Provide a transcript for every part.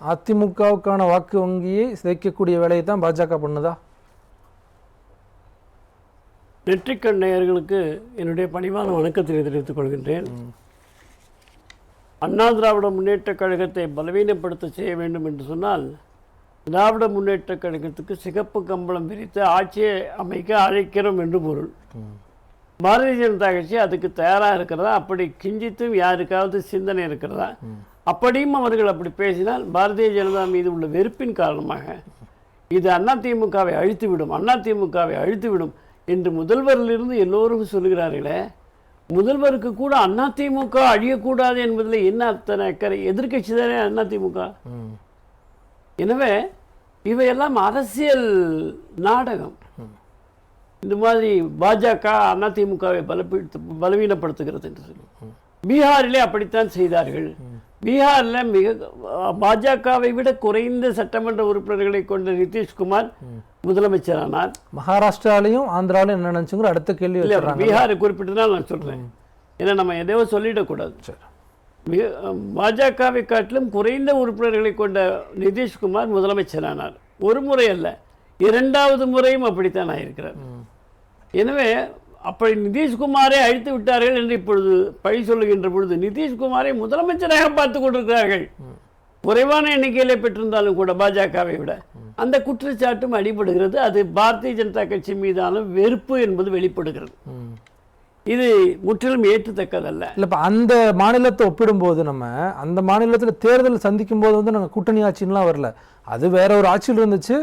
அதிமுகவுக்கான வாக்கு வங்கியை சிதைக்கக்கூடிய வேலையை தான் பாஜக பண்ணுதா? நெற்றிக்கண் நேயர்களுக்கு என்னுடைய பணிவான வணக்கத்தை தெரிவித்துக் கொள்கின்றேன். அண்ணா திராவிட முன்னேற்றக் கழகத்தை பலவீனப்படுத்த செய்ய வேண்டும் என்று சொன்னால் திராவிட முன்னேற்ற கழகத்துக்கு சிகப்பு கம்பளம் விரித்து ஆட்சியை அமைக்க அழைக்கிறோம் என்று பொருள். பாரதிய ஜனதா கட்சி அதுக்கு தயாராக இருக்கிறதா? அப்படி கிஞ்சித்தும் யாருக்காவது சிந்தனை இருக்கிறதா? அப்படியும் அவர்கள் அப்படி பேசினால் பாரதிய ஜனதா மீது உள்ள வெறுப்பின் காரணமாக இது அதிமுகவை அழித்துவிடும் அதிமுகவை அழித்துவிடும் என்று முதல்வரிலிருந்து எல்லோரும் சொல்லுகிறார்களே. முதல்வருக்கு கூட அதிமுக அழியக்கூடாது என்பதில் என்ன அத்தனை அக்கறை? எதிர்க்கட்சி தானே அதிமுக எனவே இவையெல்லாம் அரசியல் நாடகம். இந்த மாதிரி பாஜக அதிமுகவை பலப்படுத்த பலவீனப்படுத்துகிறது என்று. சொல்லி பீகாரிலே அப்படித்தான் செய்தார்கள். பீகாரில் மிக பாஜகவை விட குறைந்த சட்டமன்ற உறுப்பினர்களை கொண்ட நிதிஷ்குமார் முதலமைச்சரானார். மகாராஷ்டிராலையும் ஆந்திராலையும் என்ன நினைச்சுங்கிற அடுத்த கேள்வி இல்லை பீகாரை குறிப்பிட்டு நான் சொல்றேன். ஏன்னா நம்ம எதையோ சொல்லிடக்கூடாது. சரி. மிக பாஜகவை காட்டிலும் குறைந்த உறுப்பினர்களை கொண்ட நிதிஷ்குமார் முதலமைச்சரானார். ஒரு முறை அல்ல இரண்டாவது முறையும் அப்படித்தான் ஆயிருக்கிறார். எனவே அப்படி நிதிஷ்குமாரை அழித்து விட்டார்கள் என்று இப்பொழுது பழி சொல்லுகின்ற பொழுது நிதிஷ்குமாரை முதலமைச்சராக பார்த்து கொண்டிருக்கிறார்கள். குறைவான எண்ணிக்கையிலே பெற்றிருந்தாலும் கூட பாஜகவை விட அந்த குற்றச்சாட்டும் அடிபடுகிறது. அது பாரதிய ஜனதா கட்சி மீதான வெறுப்பு என்பது வெளிப்படுகிறது. இது முற்றிலும் ஏற்றுத்தக்கதல்ல. இல்ல அந்த மாநிலத்தை ஒப்பிடும்போது நம்ம அந்த மாநிலத்துல தேர்தல் சந்திக்கும் போது வந்து நாங்கள் கூட்டணி ஆட்சின்லாம் வரல. அது வேற ஒரு ஆட்சியில் இருந்துச்சு.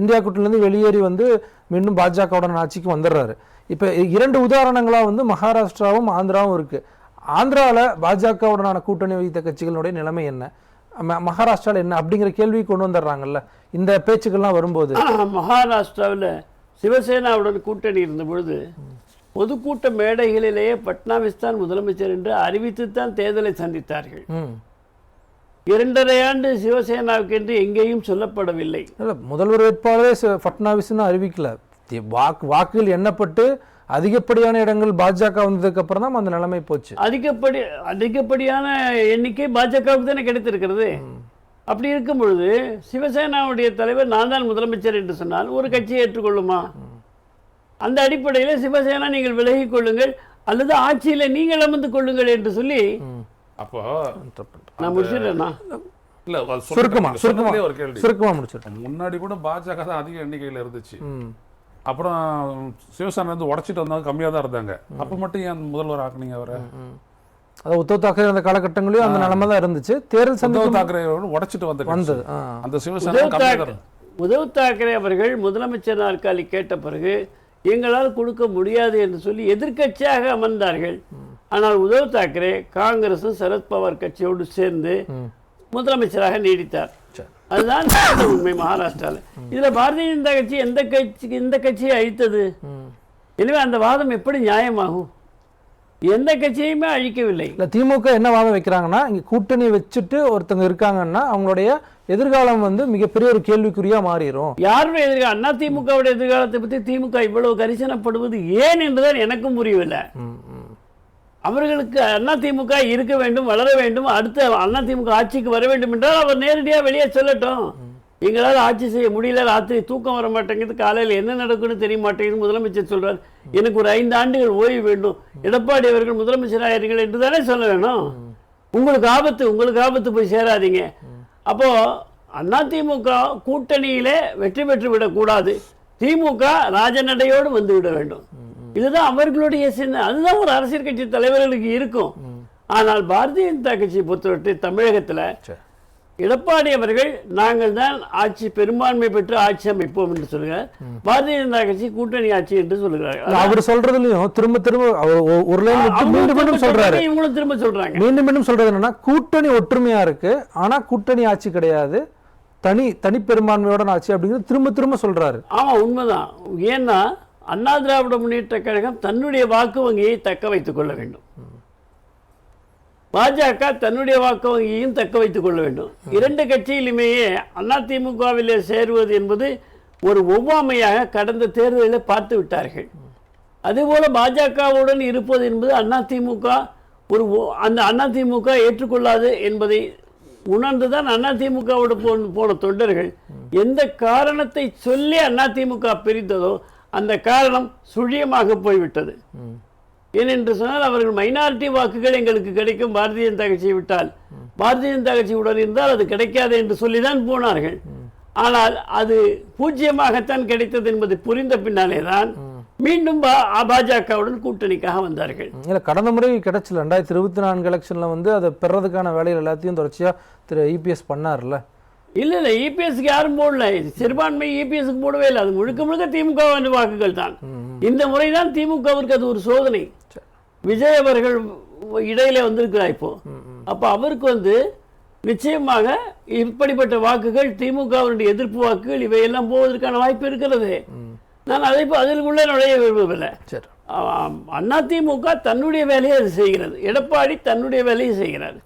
இந்தியா கூட்டணிலேருந்து வெளியேறி வந்து மீண்டும் பாஜகவுடன் ஆட்சிக்கு வந்துடுறாரு. இப்ப இரண்டு உதாரணங்களா வந்து மகாராஷ்டிராவும் ஆந்திராவும் இருக்கு. ஆந்திரால பாஜகவுடனான கூட்டணி வைத்த கட்சிகளுடைய நிலைமை என்ன? ம- மகாராஷ்டிரால என்ன அப்படிங்கிற கேள்வி கொண்டு வந்துடுறாங்கல்ல. இந்த பேச்சுக்கள்லாம் வரும்போது. மகாராஷ்டிராவில் சிவசேனாவுடன் கூட்டணி இருந்த பொழுது பொதுக்கூட்ட மேடைகளிலேயே பட்னாவிஸ் தான் முதலமைச்சர் என்று அறிவித்துத்தான் தேர்தலை சந்தித்தார்கள். இரண்டரை ஆண்டு சிவசேனாவுக்கு என்று எங்கேயும் சொல்லப்படவில்லை. முதல்வர் வேட்பாளரே ஃபட்னாவிஸ்னு அறிவிக்கல. வாக்கு வாக்குகள் எண்ணப்பட்டு அதிகப்படியான இடங்கள் பாஜக வந்ததுக்கு அப்புறம் தான் அந்த நிலைமை போச்சு. அதிகப்படி அதிகப்படியான எண்ணிக்கை பாஜகவுக்கு தானே கிடைத்திருக்கிறது. அப்படி இருக்கும் பொழுது சிவசேனாவுடைய தலைவர் நான் தான் முதலமைச்சர் என்று சொன்னால் ஒரு கட்சியை ஏற்றுக்கொள்ளுமா? அந்த அடிப்படையில் சிவசேனா நீங்கள் விலகிக் கொள்ளுங்கள் அல்லது ஆட்சியில நீங்கள் அமர்ந்து கொள்ளுங்கள் என்று சொல்லி அப்போ நான் முடிச்சிடுறேன்னா இல்ல சுருக்கமா சுருக்கமா சொன்னதுலயே ஒரு கேள்வி. சுருக்கமா முடிச்சிட்டேன். முன்னாடி கூட பாஜக தான் அதிக எண்ணிக்கையில இருந்துச்சு. அப்புறம் சிவசேனா வந்து உடைச்சிட்டு வந்தாங்க கம்மியா தான் இருந்தாங்க. அப்ப மட்டும் ஏன் முதல்வர் ஆக்குனீங்க அவரை? அது உத்தவ் தாக்கரே அந்த காலகட்டங்களையும் அந்த நிலைமை தான் இருந்துச்சு. தேர்தல் சந்திக்கும் தாக்கரே உடைச்சிட்டு வந்த. வந்தது. அந்த சிவசேனா உத்தவ் கம்மியா தாக்கரே அவர்கள் முதலமைச்சர் நாற்காலி கேட்ட பிறகு எங்களால் கொடுக்க முடியாது என்று சொல்லி எதிர்க்கட்சியாக அமர்ந்தார்கள். ஆனால் உத்தவ் தாக்கரே காங்கிரசும் சரத்பவார் கட்சியோடு சேர்ந்து முதலமைச்சராக நீடித்தார். அதுதான் உண்மை மகாராஷ்டிராவில் இதுல பாரதிய ஜனதா கட்சி எந்த கட்சிக்கு எந்த கட்சியை அழித்தது. எனவே அந்த வாதம் எப்படி நியாயமாகும்? எந்த கட்சியுமே அழிக்கவில்லை. இல்ல திமுக என்ன வாதம் வைக்கிறாங்கன்னா இங்க கூட்டணி வச்சுட்டு ஒருத்தங்க இருக்காங்கன்னா அவங்களுடைய எதிர்காலம் வந்து மிகப்பெரிய ஒரு கேள்விக்குறியா மாறிடும் யாருடைய எதிர்காலம் அண்ணா திமுகவுடைய எதிர்காலத்தை பற்றி திமுக இவ்வளவு கரிசனப்படுவது ஏன் என்றுதான் எனக்கும் புரியவில்லை. அவர்களுக்கு அண்ணா திமுக இருக்க வேண்டும் வளர வேண்டும் அடுத்த அண்ணா திமுக ஆட்சிக்கு வர வேண்டும் என்றால் அவர் நேரடியாக வெளியே சொல்லட்டும். எங்களால் ஆட்சி செய்ய முடியல ராத்திரி தூக்கம் வர மாட்டேங்குது காலையில் என்ன நடக்கும்னு தெரிய மாட்டேங்குது முதலமைச்சர் சொல்றார். எனக்கு ஒரு ஐந்து ஆண்டுகள் ஓய்வு வேண்டும். எடப்பாடி அவர்கள் முதலமைச்சராகிறீர்கள் என்று தானே சொல்ல வேணும். உங்களுக்கு ஆபத்து உங்களுக்கு ஆபத்து போய் சேராதீங்க. அப்போ அண்ணா திமுக கூட்டணியிலே வெற்றி பெற்று விடக்கூடாது. திமுக ராஜநடையோடு வந்து விட வேண்டும். இதுதான் அவர்களுடைய சின்ன அதுதான் ஒரு அரசியல் கட்சி தலைவர்களுக்கு இருக்கும். ஆனால் பாரதிய ஜனதா கட்சியை பொறுத்தவரை தமிழகத்துல. எடப்பாடி அவர்கள் நாங்கள் தான் ஆட்சி பெரும்பான்மை பெற்று ஆட்சி அமைப்போம் என்று சொல்கிறார் பாரதிய ஜனதா கட்சி கூட்டணி ஆட்சி என்று இல்ல, சொல்கிறார்கள் அவர் சொல்றதுலயும் திரும்ப திரும்ப ஒரு லைன் மீண்டும் மீண்டும் சொல்றாரு. இவங்களும் திரும்ப சொல்றாங்க. மீண்டும் மீண்டும் சொல்றது என்னன்னா கூட்டணி ஒற்றுமையா இருக்கு ஆனா கூட்டணி ஆட்சி கிடையாது. தனி தனி பெரும்பான்மையோட ஆட்சி அப்படிங்கிறது திரும்ப திரும்ப சொல்றாரு. ஆமா உண்மைதான். ஏன்னா அண்ணா திராவிட முன்னேற்ற கழகம் தன்னுடைய வாக்கு வங்கியை தக்க வைத்துக் கொள்ள வேண்டும். பாஜக தன்னுடைய வாக்கு வங்கியையும் தக்க வைத்துக் கொள்ள வேண்டும். இரண்டு கட்சியிலுமேயே அதிமுகவிலே சேருவது என்பது ஒரு ஒவ்வாமையாக கடந்த தேர்தலில் பார்த்து விட்டார்கள். அதேபோல் பாஜகவுடன் இருப்பது என்பது அதிமுக ஒரு அந்த அதிமுக ஏற்றுக்கொள்ளாது என்பதை உணர்ந்துதான் அதிமுகவோடு போன போன தொண்டர்கள். எந்த காரணத்தை சொல்லி அதிமுக பிரித்ததோ அந்த காரணம் சுழியமாக போய்விட்டது. ஏனென்று சொன்னால் அவர்கள் மைனாரிட்டி வாக்குகள் எங்களுக்கு கிடைக்கும் பாரதிய ஜனதா கட்சியை விட்டால். பாரதிய ஜனதா கட்சி உடன் இருந்தால் அது கிடைக்காது என்று சொல்லிதான் போனார்கள். ஆனால் அது பூஜ்ஜியமாகத்தான் கிடைத்தது என்பது புரிந்த பின்னாலே தான் மீண்டும் பாஜகவுடன் கூட்டணிக்காக வந்தார்கள். இல்லை கடந்த முறை கிடைச்சல ரெண்டாயிரத்தி இருபத்தி நான்கு எலெக்ஷன்ல வந்து அதை பெறதுக்கான வேலைகள் எல்லாத்தையும் தொடர்ச்சியா திரு இபிஎஸ் பண்ணார்ல. இல்ல இல்ல இபிஎஸ்க்கு யாரும் போடல. சிறுபான்மை இபிஎஸ்க்கு போடவே இல்லை. அது முழுக்க முழுக்க திமுக வாக்குகள் தான். இந்த முறை தான் திமுகவிற்கு அது ஒரு சோதனை. விஜய் அவர்கள் இடையில வந்திருக்கிறார் இப்போ. அப்ப அவருக்கு வந்து நிச்சயமாக இப்படிப்பட்ட வாக்குகள் திமுகவினுடைய எதிர்ப்பு வாக்குகள் இவையெல்லாம் போவதற்கான வாய்ப்பு இருக்கிறது. நான் அதை அதற்குள்ளே நுழைய விரும்பவில்லை. அதிமுக தன்னுடைய வேலையை அது செய்கிறது. எடப்பாடி தன்னுடைய வேலையை செய்கிறார்.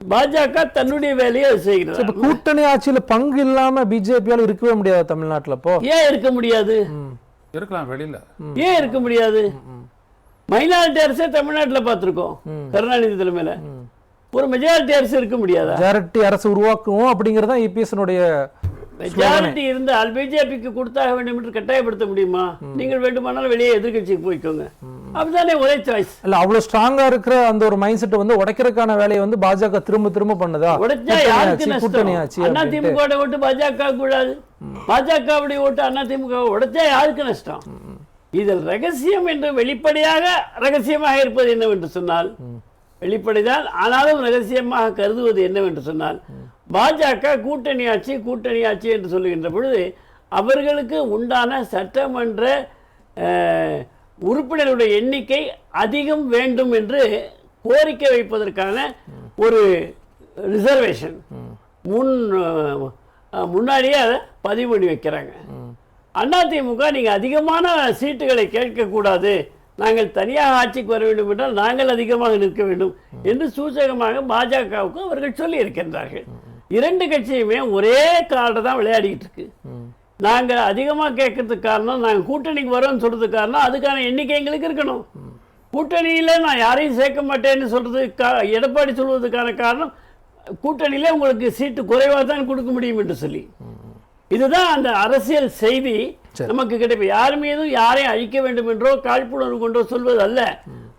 பாஜக தன்னுடைய வேலையை இப்ப செய்கிறது. கூட்டணி ஆட்சியில பங்கு இல்லாம பிஜேபியால இருக்கவே முடியாது தமிழ்நாட்டுல இப்போ ஏன் இருக்க முடியாது? இருக்கலாம் வெளியில. ஏன் இருக்க முடியாது? மைனாரிட்டி அரசே தமிழ்நாட்டுல பார்த்திருக்கோம் கருணாநிதி தலைமையில ஒரு மெஜாரிட்டி அரசு இருக்க முடியாதா? மெஜாரிட்டி அரசு உருவாக்குவோம் அப்படிங்கிறது தான் இபிஎஸ்னுடைய மெஜாரிட்டி இருந்தால் பிஜேபிக்கு கொடுத்தாக வேண்டும் என்று கட்டாயப்படுத்த முடியுமா? நீங்கள் வேண்டுமானாலும் வெளியே எதிர்க்கட்சிக்கு போய்க்கோங்க. அப்படிதானே ஒரே சாய்ஸ் இல்ல அவ்வளவு ஸ்ட்ராங்கா இருக்கிற அந்த ஒரு மைண்ட் செட் வந்து உடைக்கிறதுக்கான வேலையை வந்து பாஜக திரும்ப திரும்ப பண்ணுதா? உடைச்சா யாருக்கு கூட்டணி நஷ்டம் அப்படின்ட்டு. அதிமுக ஓட்டு பாஜக கூடாது. பாஜகவுடைய ஓட்டு அதிமுக உடைச்சா யாருக்கு நஷ்டம்? இதில் ரகசியம் என்று வெளிப்படையாக ரகசியமாக இருப்பது என்னவென்று சொன்னால் வெளிப்படைதான் ஆனாலும் ரகசியமாக கருதுவது என்னவென்று சொன்னால் பாஜக கூட்டணி ஆட்சி கூட்டணி ஆட்சி என்று சொல்லுகின்ற பொழுது அவர்களுக்கு உண்டான சட்டமன்ற உறுப்பினர்களுடைய உறுப்பினருடைய எண்ணிக்கை அதிகம் வேண்டும் என்று கோரிக்கை வைப்பதற்கான ஒரு ரிசர்வேஷன். முன் முன்னாடியே அதை பதிவு பண்ணி வைக்கிறாங்க. அதிமுக நீங்கள் அதிகமான சீட்டுகளை கேட்கக்கூடாது. நாங்கள் தனியாக ஆட்சிக்கு வர வேண்டும் என்றால் நாங்கள் அதிகமாக நிற்க வேண்டும் என்று சூசகமாக பாஜகவுக்கு அவர்கள் சொல்லி இருக்கின்றார்கள் இரண்டு கட்சியுமே ஒரே கார்டை தான் விளையாடிக்கிட்டு இருக்கு. நாங்கள் அதிகமாக கேட்கறதுக்கு காரணம் நாங்கள் கூட்டணிக்கு வரோம்னு சொல்கிறதுக்கு காரணம் அதுக்கான எண்ணிக்கை எங்களுக்கு இருக்கணும். கூட்டணியில் நான் யாரையும் சேர்க்க மாட்டேன்னு சொல்கிறதுக்கு கா- எடப்பாடி சொல்வதற்கான காரணம் கூட்டணியில் உங்களுக்கு சீட்டு குறைவாக தான் கொடுக்க முடியும் என்று சொல்லி. இதுதான் அந்த அரசியல் செய்தி. நமக்கு கிடைக்கும் யார் மீதும் யாரையும் அழிக்க வேண்டும் என்றோ காழ்ப்புணர்வு கொண்டோ சொல்வது அல்ல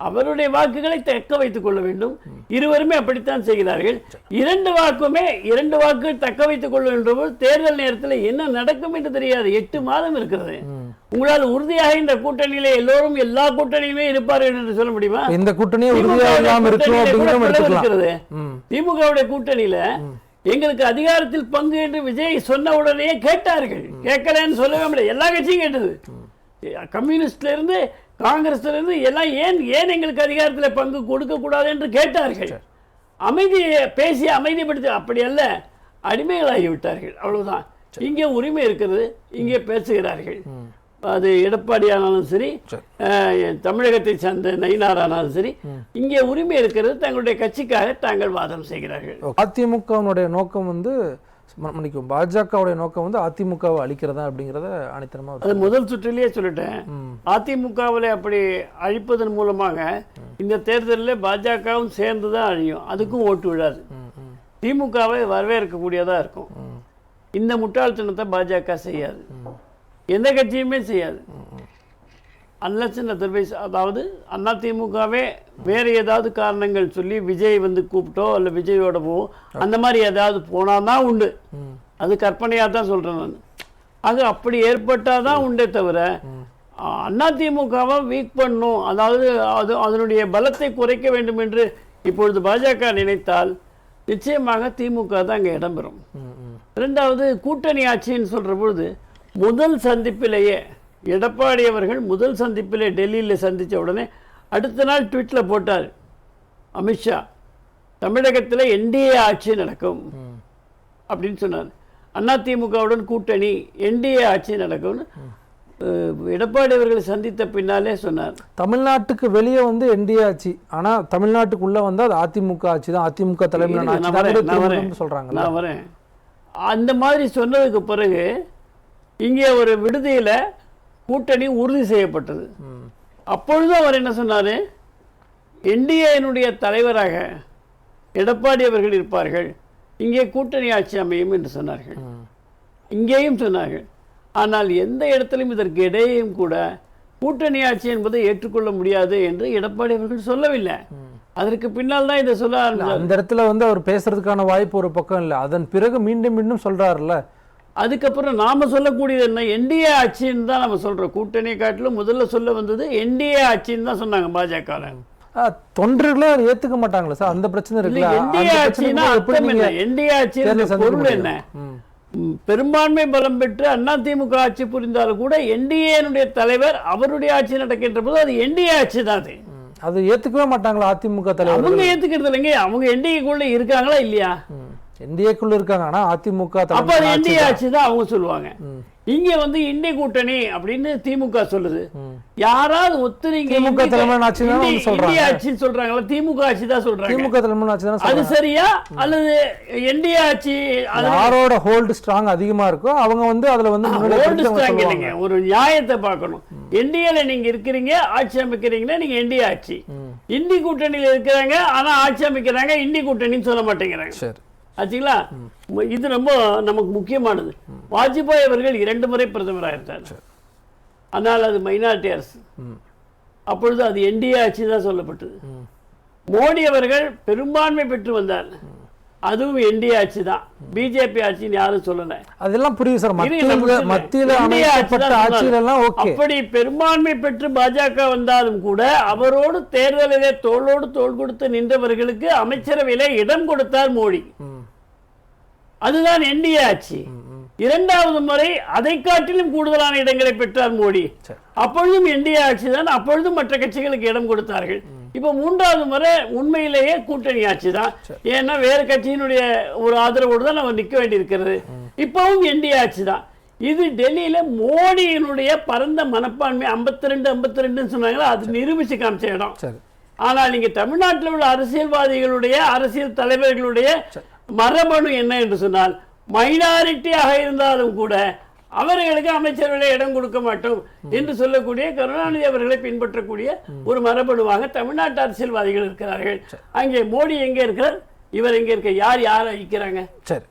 அவருடைய வாக்குகளை தக்க வைத்துக் கொள்ள வேண்டும். இருவருமே அப்படித்தான் செய்கிறார்கள். இரண்டு வாக்குமே இரண்டு வாக்கு தக்க வைத்துக் கொள்ள வேண்டும் தேர்தல் நேரத்தில் என்ன நடக்கும் என்று தெரியாது. எட்டு மாதம் இருக்கிறது. உங்களால் உறுதியாக இந்த கூட்டணியில எல்லோரும் எல்லா கூட்டணியுமே இருப்பார்கள் என்று சொல்ல முடியுமா? இந்த கூட்டணியே இருக்கிறது. திமுகவுடைய கூட்டணியில எங்களுக்கு அதிகாரத்தில் பங்கு என்று விஜய் சொன்ன உடனே கேட்டார்கள். கேட்கலன்னு சொல்லவே முடியாது எல்லா கட்சியும் கேட்டது. கம்யூனிஸ்ட்ல இருந்து காங்கிரஸ்ல இருந்து எல்லாம் ஏன் ஏன் எங்களுக்கு அதிகாரத்தில் பங்கு கொடுக்க கூடாது என்று கேட்டார்கள். அமைதி பேசி அமைதிப்படுத்தி அப்படி அல்ல. அடிமைகளாகி விட்டார்கள் அவ்வளவுதான் இங்கே உரிமை இருக்கிறது. இங்கே பேசுகிறார்கள். அது எடப்பாடி ஆனாலும் சரி தமிழகத்தை சார்ந்த நயினார் ஆனாலும் சரி இங்கே உரிமை இருக்கிறது தங்களுடைய கட்சிக்காக தாங்கள் வாதம் செய்கிறார்கள். அதிமுகவினுடைய நோக்கம் வந்து மன்னிக்கும் பாஜகவுடைய நோக்கம் வந்து அதிமுகவை அழிக்கிறதா அப்படிங்கிறத அனைத்தனமா அது முதல் சுற்றிலேயே சொல்லிட்டேன். அதிமுகவில் அப்படி அழிப்பதன் மூலமாக இந்த தேர்தலில் பாஜகவும் சேர்ந்து தான் அழியும். அதுக்கும் ஓட்டு விழாது. திமுகவை வரவேற்கக்கூடியதா இருக்கும். இந்த முட்டாள்தனத்தை பாஜக செய்யாது. எந்த கட்சியுமே செய்யாது. அன்லஸ் இந்த அதர்வைஸ் அதாவது அதிமுகவே வேற ஏதாவது காரணங்கள் சொல்லி விஜய் வந்து கூப்பிட்டோ அல்ல விஜயோட போவோம் அந்த மாதிரி ஏதாவது போனால் தான் உண்டு. அது கற்பனையாக தான் சொல்கிறேன் நான். அது அப்படி ஏற்பட்டால் தான் உண்டே தவிர அதிமுகவை வீக் பண்ணும். அதாவது அது அதனுடைய பலத்தை குறைக்க வேண்டும் என்று இப்பொழுது பாஜக நினைத்தால் நிச்சயமாக திமுக தான் அங்கே இடம்பெறும். ரெண்டாவது கூட்டணி ஆட்சின்னு சொல்கிற பொழுது முதல் சந்திப்பிலேயே எடப்பாடி அவர்கள் முதல் சந்திப்பிலே டெல்லியில் சந்தித்த உடனே அடுத்த நாள் ட்விட்டில் போட்டார். அமித்ஷா தமிழகத்தில் என்டிஏ ஆட்சி நடக்கும். அப்படின்னு சொன்னார். அதிமுகவுடன் கூட்டணி என்டிஏ ஆட்சி நடக்கும்னு எடப்பாடி அவர்களை சந்தித்த பின்னாலே சொன்னார். தமிழ்நாட்டுக்கு வெளியே வந்து என்டிஏ ஆட்சி ஆனா தமிழ்நாட்டுக்குள்ள வந்து அது அதிமுக ஆட்சி தான். அதிமுக தலைமையிலான சொல்றாங்கல்ல. நான் வரேன். அந்த மாதிரி சொன்னதுக்கு பிறகு இங்கே ஒரு விடுதியில் கூட்டணி உறுதி செய்யப்பட்டது. அப்பொழுது அவர் என்ன சொன்னார்? என்டிஏனுடைய தலைவராக எடப்பாடி அவர்கள் இருப்பார்கள். இங்கே கூட்டணி ஆட்சி அமையும் என்று சொன்னார்கள். இங்கேயும் சொன்னார்கள். ஆனால் எந்த இடத்திலும் இதற்கு இடையேயும் கூட கூட்டணி ஆட்சி என்பதை ஏற்றுக்கொள்ள முடியாது என்று எடப்பாடி அவர்கள் சொல்லவில்லை. அதற்கு பின்னால் தான் இதை சொல்ல அந்த இடத்துல வந்து அவர் பேசுறதுக்கான வாய்ப்பு ஒரு பக்கம் இல்லை. அதன் பிறகு மீண்டும் மீண்டும் சொல்றாருல்ல அதுக்கப்புறம் நாம சொல்லக்கூடியது என்ன? என்டிஏ ஆட்சின்னு தான் நம்ம சொல்றோம். கூட்டணியை காட்டிலும் முதல்ல சொல்ல வந்தது என்டிஏ ஆட்சின்னு தான் சொன்னாங்க பாஜக தொண்டர்களே அதை ஏத்துக்க மாட்டாங்களா சார்? அந்த பிரச்சனை இருக்குல்ல? என்டிஏ அந்த ஆட்சினா பிரச்சனைக்கு எப்படி அர்த்தம் என்ன? என்டிஏ ஆட்சி தேர்தலை சந்திக்க பொருள்? என்ன? பெரும்பான்மை பலம் பெற்று அதிமுக ஆட்சி புரிந்தாலும் கூட என்டிஏனுடைய தலைவர் அவருடைய ஆட்சி நடக்கின்ற போது அது என்டிஏ ஆட்சி தான் அது. அது ஏத்துக்கவே மாட்டாங்களா அதிமுக தலைவர் அவங்க ஏத்துக்கிறது இல்லைங்க. அவங்க என்டிஏக்குள்ள இருக்காங்களா இல்லையா? என்டிஏக்குள்ள இருக்காங்க. ஆனா அதிமுக அப்ப என்டிஏ ஆட்சி தான் அவங்க சொல்லுவாங்க. இங்க வந்து இந்திய கூட்டணி அப்படின்னு திமுக சொல்லுது. யாராவது ஒத்துறீங்க திமுக தலைமையிலான ஆட்சி இந்திய- ஆட்சின்னு சொல்றாங்களா திமுக ஆட்சி தான் சொல்றாங்க. திமுக தலைமையிலான ஆட்சி தானே அது. சரியா? அல்லது என்டிஏ ஆட்சி யாரோட ஹோல்டு ஸ்ட்ராங் அதிகமா இருக்கோ அவங்க வந்து அதுல வந்து அவங்க ஸ்ட்ராங் இல்லைங்க. ஒரு நியாயத்தை பார்க்கணும். என்டிஏல நீங்க இருக்கிறீங்க ஆட்சி அமைக்கிறீங்கன்னா நீங்க என்டிஏ ஆட்சி. இந்தி கூட்டணியில இருக்கிறாங்க ஆனா ஆட்சி அமைக்கிறாங்க இந்தி கூட்டணின்னு சொல்ல மாட்டேங்கிறாங்க. சரி. ஆச்சுங்களா? இது ரொம்ப நமக்கு முக்கியமானது. வாஜ்பாய் அவர்கள் இரண்டு முறை பிரதமராக இருந்தார் ஆனால் அது மைனாரிட்டி அரசு. அப்பொழுது அது என்டிஏ ஆட்சி தான் சொல்லப்பட்டது மோடி அவர்கள் பெரும்பான்மை பெற்று வந்தார். அதுவும் என்டிஏ ஆட்சி தான். பிஜேபி ஆட்சின்னு யாரும் சொல்லல. அதெல்லாம் புரியுது சார். மத்தியில அமைக்கப்பட்ட. ஓகே. அப்படி பெரும்பான்மை பெற்று பாஜக வந்தாலும் கூட அவரோடு தேர்தலிலே தோளோடு தோள் கொடுத்து நின்றவர்களுக்கு அமைச்சரவையிலே இடம் கொடுத்தார் மோடி. அதுதான் என்டிஏ ஆட்சி. இரண்டாவது முறை அதை காட்டிலும் கூடுதலான இடங்களை பெற்றார் மோடி. அப்பொழுதும் என்டிஏ ஆட்சி தான். அப்பொழுதும் மற்ற கட்சிகளுக்கு இடம் கொடுத்தார்கள். இப்போ மூன்றாவது முறை உண்மையிலேயே கூட்டணி ஆட்சி தான் ஏன்னா வேறு கட்சியினுடைய ஒரு ஆதரவோடு தான் நம்ம நிற்க வேண்டியிருக்கிறது. இப்பவும் என்டிஏ ஆட்சி தான் இது டெல்லியில மோடியினுடைய பரந்த மனப்பான்மை 52 ரெண்டு ஐம்பத்தி ரெண்டுன்னு சொன்னாங்களா? அது நிரூபிச்சு காமிச்ச இடம். ஆனால் நீங்க தமிழ்நாட்டில் உள்ள அரசியல்வாதிகளுடைய அரசியல் தலைவர்களுடைய மரபணு என்ன என்று சொன்னால் மைனாரிட்டியாக இருந்தாலும் கூட அவர்களுக்கு அமைச்சர்களை இடம் கொடுக்க மாட்டோம் என்று சொல்லக்கூடிய கருணாநிதி அவர்களை பின்பற்றக்கூடிய ஒரு மரபணுவாக தமிழ்நாட்டு அரசியல்வாதிகள் இருக்கிறார்கள். அங்கே மோடி எங்கே இருக்கிறார்? இவர் எங்கே இருக்க? யார் யாரை அழிக்கிறாங்க? சரி.